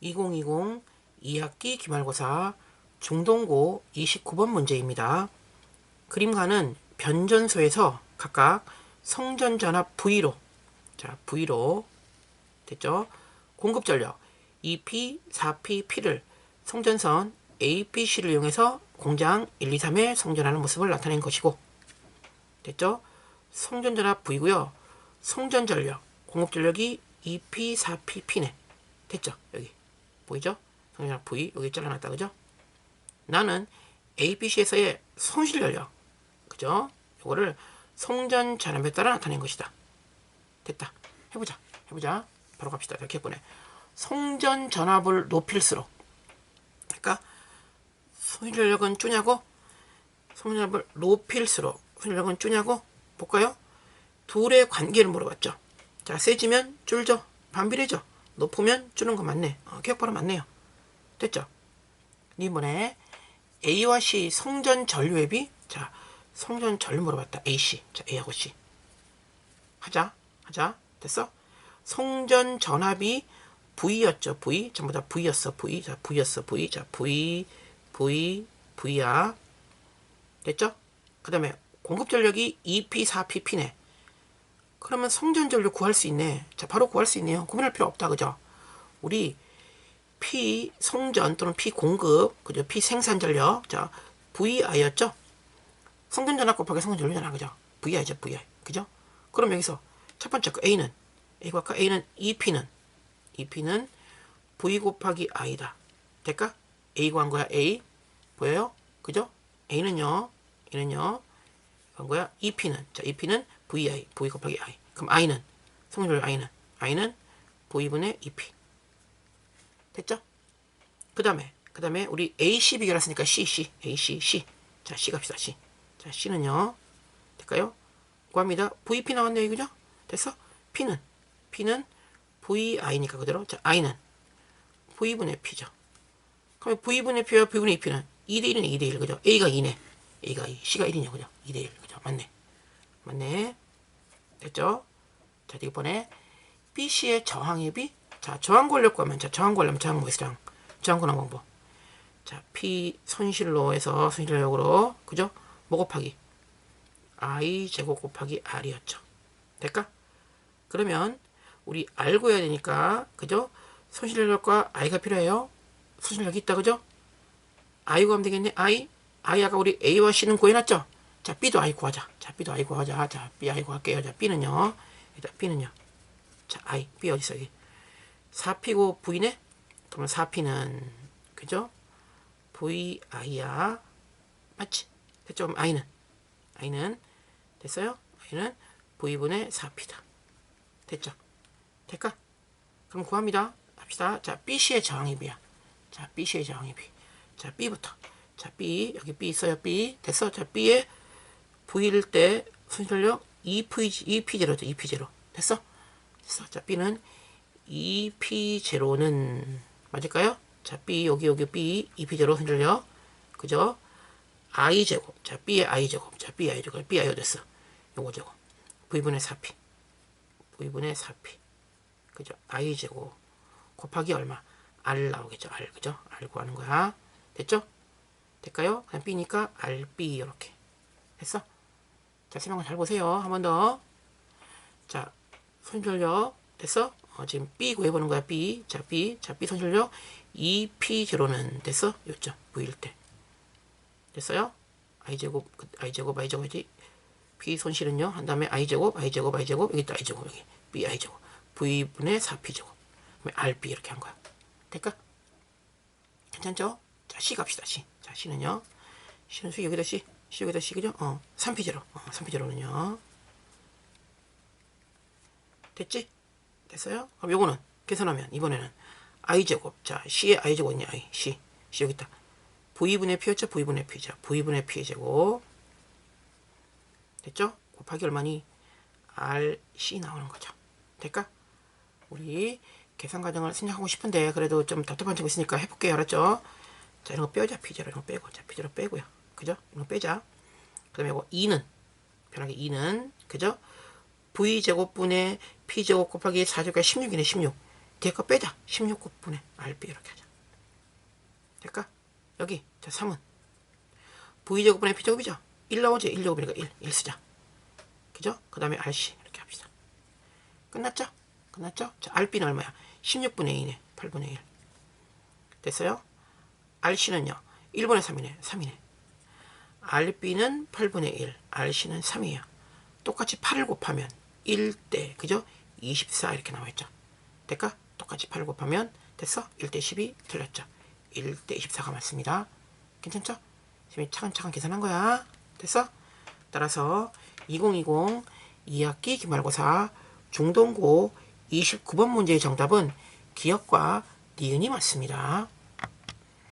2020 2학기 기말고사 중동고 29번 문제입니다. 그림과는 변전소에서 각각 성전전압 V로 자 V로 됐죠? 공급 전력 2P, 4P, P를 성전선 A, B, C를 이용해서 공장 1, 2, 3에 성전하는 모습을 나타낸 것이고 됐죠? 성전전압 V고요. 성전전력 공급 전력이 2P, 4P, P네 됐죠? 여기 보이죠? 성전전압 V 여기 잘라놨다 그죠? 나는 ABC에서의 손실 전력 그죠? 이거를 성전 전압에 따라 나타낸 것이다. 됐다. 해보자. 해보자. 바로 갑시다. 이렇게 보내. 성전 전압을 높일수록 그러니까 손실 전력은 쪼냐고 전압을 높일수록 손실 전력은 쪼냐고 볼까요? 둘의 관계를 물어봤죠. 자, 세지면 줄죠. 반비례죠. 높으면 주는 거 맞네. 어, 기억 바로 맞네요. 됐죠? 이번에 A와 C 성전 전류액이 자 성전 전류 물어봤다. A, C. 자 A하고 C. 하자. 하자. 됐어? 성전 전압이 V였죠. V. 전부 다 V였어. V. 자 V였어. V. 자 V, V, V야. 됐죠? 그 다음에 공급 전력이 2P, 4P, P네. 그러면 성전 전류 구할 수 있네. 자 바로 구할 수 있네요. 고민할 필요 없다. 그죠? 우리 P 성전 또는 P 공급, 그죠? P 생산 전력, 자 VI였죠? 성전 전압 곱하기 성전 전류잖아, 그죠? VI죠, VI, 그죠? 그럼 여기서 첫 번째 거 A는 A과 그 A는 EP는 EP는 V 곱하기 I다. 될까? A 구한 거야, A 보여요? 그죠? A는요, A는요, 한 거야. EP는 자 EP는 VI, V 곱하기 I. 그럼 I는 전류 I는 I는 V분의 EP. 됐죠? 그 다음에, 그 다음에 우리 AC 비교했으니까 C, C, AC, C. 자, C 갑시다, C. 자, C는요, 될까요? 구합니다. VP 나왔네요, 그죠? 됐어? P는, P는 VI니까 그대로. 자, I는 V분의 P죠. 그러면 V분의 P와 V분의 P는 2대1이네, 2대1, 그죠? A가 2네. A가 2, C가 1이냐, 그죠? 2대1, 그죠? 맞네. 맞네. 됐죠? 자, 이번에 BC의 저항입이 자, 저항 권력 구하면 자, 저항 권력 저항 뭐있어 저항. 저항 권한 방법. 자, P 손실로 해서 손실력으로 그죠? 뭐 곱하기 I 제곱 곱하기 R이었죠. 될까? 그러면 우리 알고 해야 되니까 그죠? 손실력과 I가 필요해요. 손실력이 있다 그죠? I 구하면 되겠네. I I 아까 우리 A와 C는 구해놨죠? 자, B도 I 구하자. 자, B도 I 구하자. 자, B I 구할게요. 자, B는요. 일단 B는요. 자, I, B 어디 있어 여기? 4P고 V네? 그러면 4P는 그죠? VI야. 맞지? 됐죠? I는 I는 됐어요? I는 V분의 4P다. 됐죠? 될까? 그럼 구합니다. 합시다. 자, BC의 저항입이야. 자, BC의 저항입이. 자, B부터. 자, B. 여기 B 있어요. B. 됐어? 자, B의 V일 때 순전력 2P, 2P0죠. 2P0. 됐어? 됐어. 자, B는 2P0는 맞을까요? 자, B 여기 여기 B 2P0 흔들려. 그죠? I 제곱. 자, B의 I 제곱. 자, B I 제곱. B I 됐어. 요거 제곱. V분의 4P. V분의 4P. 그죠? I 제곱. 곱하기 얼마? R 나오겠죠. R. 그죠? R 구하는 거야. 됐죠? 될까요? 그냥 B니까 RB 이렇게. 됐어? 자, 설명 잘 보세요. 한 번 더. 자, 손전력 됐어? 어, 지금 B 구해보는 거야, B. 자, B. 자, B 손실력 2P0는 됐어? 요점, V일 때. 됐어요? I제곱, I제곱, I제곱 이지. B 손실은요, 한 다음에 I제곱, I제곱, I제곱, 여기 또 I제곱, 여기. B, I제곱. V분의 4P제곱. 그러면 RB 이렇게 한 거야. 될까? 괜찮죠? 자, C 갑시다, C. 자, C는요. C는 수 여기다 C. C 여기다 C, 그죠? 어, 3P0. 어, 3P0는요. 됐지? 됐어요? 그럼 요거는 계산하면 이번에는 i제곱 자 c의 i제곱 있냐 i c c 여기 있다 v분의 p였죠 v분의 p자 v분의 p의 제곱 됐죠? 곱하기 얼마니 rc 나오는 거죠 될까? 우리 계산 과정을 생략하고 싶은데 그래도 좀 답답한 점 있으니까 해볼게요 알았죠? 자 이런 거 빼자 p제로 이런 거 빼고 자 p제로 빼고요 그죠? 이런 거 빼자 그 다음에 이거 2는 편하게 2는 그죠? v제곱분의 p제곱 곱하기 4제곱가 16이네 16 뒤에 거 빼자. 16곱분의 RB 이렇게 하자. 될까? 여기 자 3은 V제곱분의 P제곱이죠. 1 나오지? 1제곱이니까 1. 1 쓰자. 그죠? 그 다음에 RC 이렇게 합시다. 끝났죠? 끝났죠? 자, RB는 얼마야? 16분의 2네. 8분의 1. 됐어요? RC는요. 1분의 3이네. 3이네. RB는 8분의 1. RC는 3이에요. 똑같이 8을 곱하면 1대 그죠? 24 이렇게 나와있죠. 될까? 똑같이 8을 곱하면 됐어? 1대 12 틀렸죠. 1대 24가 맞습니다. 괜찮죠? 지금 차근차근 계산한 거야. 됐어? 따라서 2020 2학기 기말고사 중동고 29번 문제의 정답은 기억과 니은이 맞습니다.